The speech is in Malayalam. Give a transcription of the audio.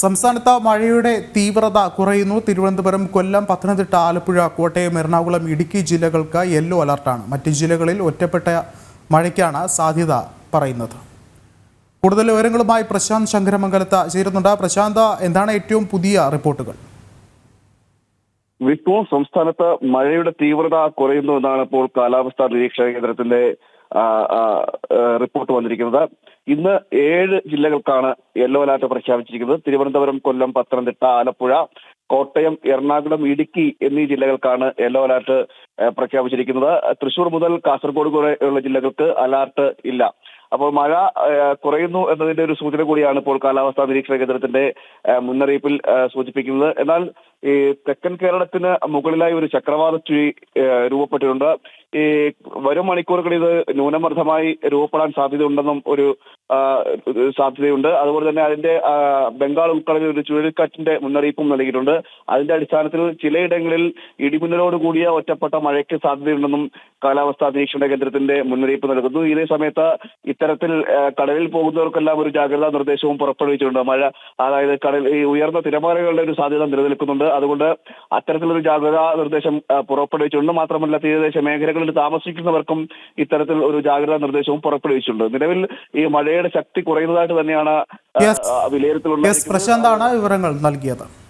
സംസ്ഥാനത്ത് മഴയുടെ തീവ്രത കുറയുന്നു. തിരുവനന്തപുരം കൊല്ലം പത്തനംതിട്ട ആലപ്പുഴ കോട്ടയം എറണാകുളം ഇടുക്കി ജില്ലകൾക്ക് യെല്ലോ അലർട്ടാണ്. മറ്റ് ജില്ലകളിൽ ഒറ്റപ്പെട്ട മഴയ്ക്കാണ് സാധ്യത പറയുന്നത്. കൂടുതൽ വിവരങ്ങളുമായി പ്രശാന്ത് ശങ്കരമംഗലത്ത് ചേരുന്നുണ്ട്. പ്രശാന്ത എന്താണ് ഏറ്റവും പുതിയ റിപ്പോർട്ടുകൾ? വിഷ്ണു സംസ്ഥാനത്ത് മഴയുടെ തീവ്രത കുറയുന്നു എന്നാണ് ഇപ്പോൾ കാലാവസ്ഥാ നിരീക്ഷണ കേന്ദ്രത്തിന്റെ റിപ്പോർട്ട് വന്നിരിക്കുന്നത്. ഇന്ന് ഏഴ് ജില്ലകൾക്കാണ് യെല്ലോ അലർട്ട് പ്രഖ്യാപിച്ചിരിക്കുന്നത്. തിരുവനന്തപുരം കൊല്ലം പത്തനംതിട്ട ആലപ്പുഴ കോട്ടയം എറണാകുളം ഇടുക്കി എന്നീ ജില്ലകൾക്കാണ് യെല്ലോ അലർട്ട് പ്രഖ്യാപിച്ചിരിക്കുന്നത്. തൃശൂർ മുതൽ കാസർഗോഡ് വരെയുള്ള ജില്ലകൾക്ക് അലർട്ട് ഇല്ല. അപ്പോൾ മഴ കുറയുന്നു എന്നതിന്റെ ഒരു സൂചന കൂടിയാണ് ഇപ്പോൾ കാലാവസ്ഥാ നിരീക്ഷണ കേന്ദ്രത്തിന്റെ മുന്നറിയിപ്പിൽ സൂചിപ്പിക്കുന്നത്. എന്നാൽ ഈ തെക്കൻ കേരളത്തിന് മുകളിലായി ഒരു ചക്രവാത രൂപപ്പെട്ടിട്ടുണ്ട്. ഈ വരും മണിക്കൂറുകളിൽ ഇത് ന്യൂനമർദ്ദമായി രൂപപ്പെടാൻ സാധ്യതയുണ്ടെന്നും ഒരു സാധ്യതയുണ്ട്. അതുപോലെ തന്നെ അതിന്റെ ബംഗാൾ ഉൾക്കടലിൽ ഒരു ചുഴലിക്കാറ്റിന്റെ മുന്നറിയിപ്പും നൽകിയിട്ടുണ്ട്. അതിന്റെ അടിസ്ഥാനത്തിൽ ചിലയിടങ്ങളിൽ ഇടിമിന്നലോട് കൂടിയ ഒറ്റപ്പെട്ട മഴയ്ക്ക് സാധ്യതയുണ്ടെന്നും കാലാവസ്ഥാ നിരീക്ഷണ കേന്ദ്രത്തിന്റെ മുന്നറിയിപ്പ് നൽകുന്നു. ഇതേ സമയത്ത് ഇത്തരത്തിൽ കടലിൽ പോകുന്നവർക്കെല്ലാം ഒരു ജാഗ്രതാ നിർദ്ദേശവും പുറപ്പെടുവിച്ചിട്ടുണ്ട്. മഴ അതായത് കടൽ ഈ ഉയർന്ന തിരമാലകളുടെ ഒരു സാധ്യത നിലനിൽക്കുന്നുണ്ട്. അതുകൊണ്ട് അത്തരത്തിലൊരു ജാഗ്രതാ നിർദ്ദേശം പുറപ്പെടുവിച്ചിട്ടുണ്ട്. മാത്രമല്ല തീരദേശ മേഖലകളിൽ താമസിക്കുന്നവർക്കും ഇത്തരത്തിൽ ഒരു ജാഗ്രതാ നിർദ്ദേശവും പുറപ്പെടുവിച്ചിട്ടുണ്ട്. നിലവിൽ ഈ മഴയുടെ ശക്തി കുറയുന്നതായിട്ട് തന്നെയാണ്. എസ് പ്രശാന്താണ് വിവരങ്ങൾ നൽകിയത്.